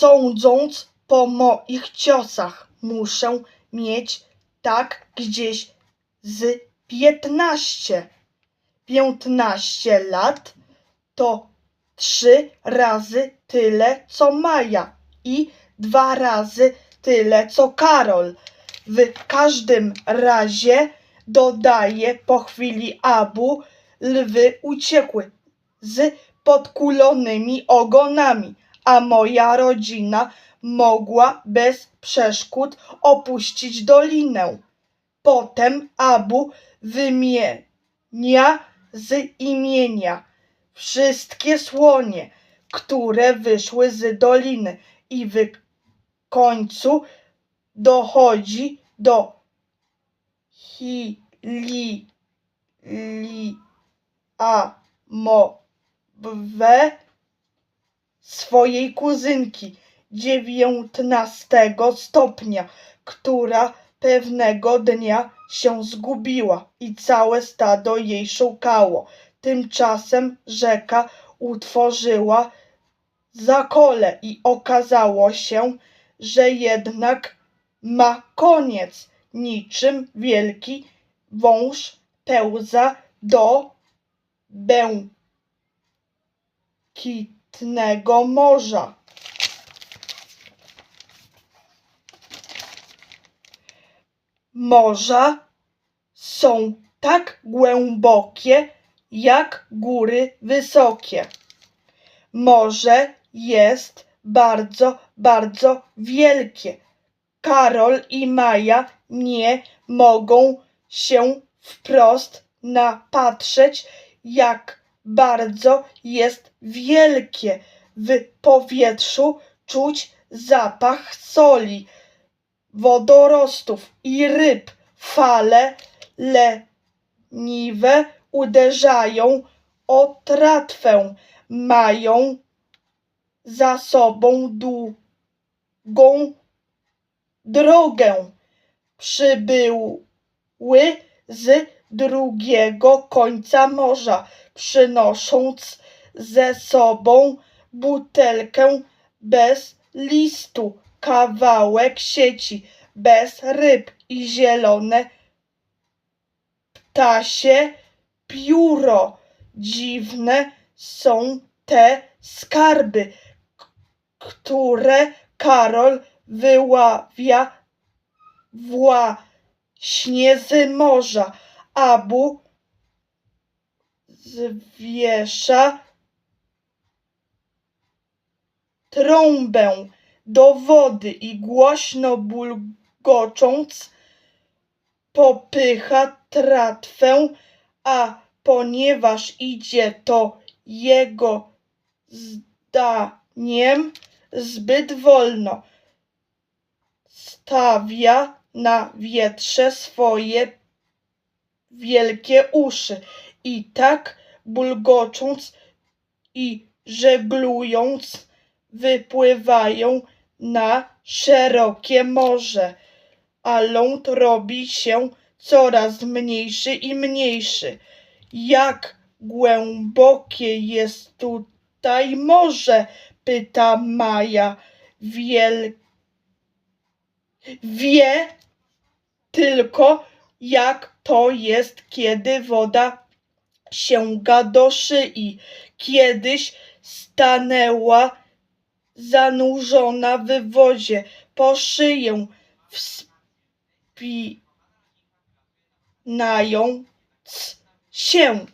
Sądząc po moich ciosach, muszę mieć tak gdzieś z piętnaście. Piętnaście lat to trzy razy tyle co Maja i dwa razy tyle co Karol. W każdym razie dodaje po chwili Abu, lwy uciekły z podkulonymi ogonami, a moja rodzina mogła bez przeszkód opuścić dolinę. Potem Abu wymienia z imienia wszystkie słonie, które wyszły z doliny i w końcu dochodzi do Hili li a mowe swojej kuzynki dziewiętnastego stopnia, która pewnego dnia się zgubiła i całe stado jej szukało. Tymczasem rzeka utworzyła zakole i okazało się, że jednak ma koniec, niczym wielki wąż pełza do błękitnego morza. Morza są tak głębokie, jak góry wysokie. Morze jest bardzo, bardzo wielkie. Karol i Maja nie mogą się wprost napatrzeć, jak bardzo jest wielkie. W powietrzu czuć zapach soli, wodorostów i ryb. Fale leniwe uderzają o tratwę. Mają za sobą długą drogę. Przybyły z drugiego końca morza, przynosząc ze sobą butelkę bez listu, kawałek sieci bez ryb i zielone ptasie pióro. Dziwne są te skarby, które Karol wyławia właśnie z morza. Abu zwiesza trąbę do wody i głośno bulgocząc popycha tratwę, a ponieważ idzie to jego zdaniem zbyt wolno, stawia na wietrze swoje wielkie uszy i tak bulgocząc i żeglując wypływają na szerokie morze, a ląd robi się coraz mniejszy i mniejszy. Jak głębokie jest tutaj morze? pyta Maja. Wiel... Wie tylko, jak to jest, kiedy woda sięga do szyi. Kiedyś stanęła zanurzona w wodzie po szyję, wspinając się.